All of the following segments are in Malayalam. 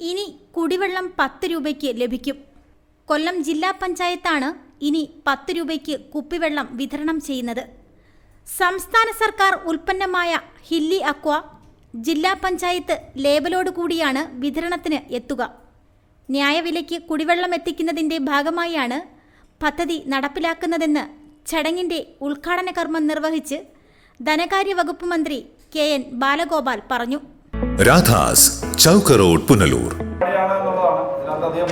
ഇനി കുടിവെള്ളം പത്ത് രൂപയ്ക്ക് ലഭിക്കും. കൊല്ലം ജില്ലാ പഞ്ചായത്താണ് ഇനി പത്ത് രൂപയ്ക്ക് കുപ്പിവെള്ളം വിതരണം ചെയ്യുന്നത്. സംസ്ഥാന സർക്കാർ ഉൽപ്പന്നമായ ഹില്ലി അക്വ ജില്ലാ പഞ്ചായത്ത് ലേബലോട് കൂടിയാണ് വിതരണത്തിന് എത്തുക. ന്യായവിലയ്ക്ക് കുടിവെള്ളം എത്തിക്കുന്നതിന്റെ ഭാഗമായാണ് പദ്ധതി നടപ്പിലാക്കുന്നതെന്ന് ചടങ്ങിന്റെ ഉദ്ഘാടന കർമ്മം നിർവഹിച്ച് ധനകാര്യ വകുപ്പ് മന്ത്രി കെ എൻ ബാലഗോപാൽ പറഞ്ഞു. രാധാസ് ചൗക്ക് റോഡ് പുനലൂർ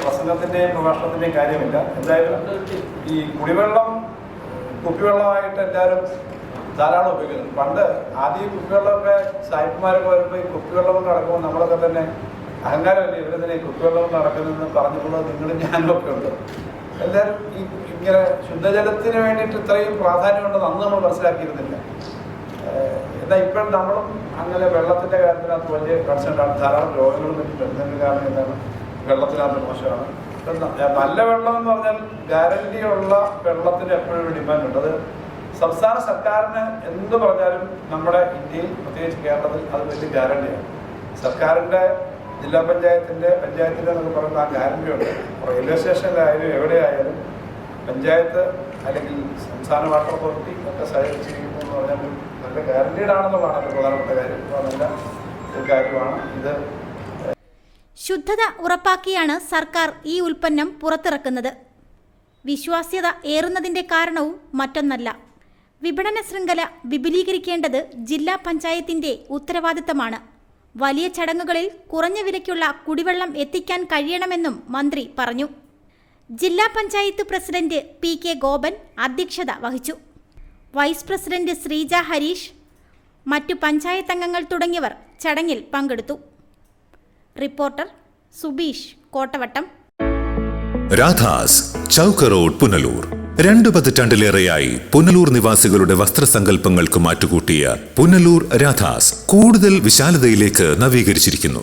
പ്രസംഗത്തിന്റെയും കാര്യമില്ല. എന്തായാലും ഈ കുടിവെള്ളം കുപ്പിവെള്ളമായിട്ട് എല്ലാവരും ധാരാളം ഉപയോഗിക്കുന്നു. പണ്ട് ആദ്യം കുപ്പിവെള്ളമൊക്കെ സായിപ്പന്മാരൊക്കെ വരുമ്പോൾ ഈ കുപ്പിവെള്ളം നടക്കുമ്പോൾ നമ്മളൊക്കെ തന്നെ അഹങ്കാരമല്ലേ? ഇവരെ തന്നെ ഈ കുപ്പിവെള്ളം നടക്കുന്നതെന്ന് പറഞ്ഞിട്ടുള്ളത് നിങ്ങളും ഞാനും ഒക്കെ ഉണ്ട്. എല്ലാവരും ഈ ഇങ്ങനെ ശുദ്ധജലത്തിന് വേണ്ടിയിട്ട് ഇത്രയും പ്രാധാന്യമുണ്ടെന്ന് അന്ന് നമ്മൾ മനസ്സിലാക്കിയിരുന്നില്ല. എന്നാൽ ഇപ്പോഴും നമ്മളും അങ്ങനെ വെള്ളത്തിന്റെ കാര്യത്തിനകത്ത് വലിയ കൺസേൺ ധാരാളം രോഗങ്ങളും മറ്റും കാരണം എന്താണ്? വെള്ളത്തിനകത്ത് മോശമാണ്. നല്ല വെള്ളം എന്ന് പറഞ്ഞാൽ ഗ്യാരണ്ടി ഉള്ള വെള്ളത്തിന് എപ്പോഴും ഡിമാൻഡ് ഉണ്ട്. അത് സംസ്ഥാന സർക്കാരിന് എന്ത് പറഞ്ഞാലും നമ്മുടെ ഇന്ത്യയിൽ പ്രത്യേകിച്ച് കേരളത്തിൽ അത് വലിയ ഗ്യാരണ്ടിയാണ് സർക്കാരിന്റെ ജില്ലാ പഞ്ചായത്തിന്റെ പഞ്ചായത്തിന്റെ എന്നൊക്കെ പറയുന്ന ആ ഗ്യാരണ്ടി ഉണ്ട്. റെയിൽവേ സ്റ്റേഷനിലായാലും എവിടെയായാലും പഞ്ചായത്ത് അല്ലെങ്കിൽ സംസ്ഥാന വാട്ടർ അതോറിറ്റി ഒക്കെ സഹകരിച്ച് നല്ല ഗ്യാരണ്ടീഡ് ആണെന്നുള്ളതാണ് പ്രധാനപ്പെട്ട കാര്യം. നല്ല ഒരു കാര്യമാണ്. ഇത് ശുദ്ധത ഉറപ്പാക്കിയാണ് സർക്കാർ ഈ ഉൽപ്പന്നം പുറത്തിറക്കുന്നത്. വിശ്വാസ്യത ഏറുന്നതിന്റെ കാരണവും മറ്റൊന്നല്ല. വിപണന ശൃംഖല വിപുലീകരിക്കേണ്ടത് ജില്ലാ പഞ്ചായത്തിന്റെ ഉത്തരവാദിത്തമാണ്. വലിയ ചടങ്ങുകളിൽ കുറഞ്ഞ വിലയ്ക്കുള്ള കുടിവെള്ളം എത്തിക്കാൻ കഴിയണമെന്നും മന്ത്രി പറഞ്ഞു. ജില്ലാ panchayat president P K Gopan അധ്യക്ഷത വഹിച്ചു. വൈസ് പ്രസിഡന്റ് ശ്രീജ ഹരീഷ് മറ്റു പഞ്ചായത്ത് അംഗങ്ങൾ തുടങ്ങിയവർ ചടങ്ങിൽ പങ്കെടുത്തു. റിപ്പോർട്ടർ സുബീഷ് കോട്ടവട്ടം. രാധാസ് ചൗക്ക് റോഡ് പുനലൂർ. രണ്ടു പതിറ്റാണ്ടിലേറെയായി പുനലൂർ നിവാസികളുടെ വസ്ത്രസങ്കല്പങ്ങൾക്ക് മാറ്റുകൂട്ടിയ പുനലൂർ രാധാസ് കൂടുതൽ വിശാലതയിലേക്ക് നവീകരിച്ചിരിക്കുന്നു.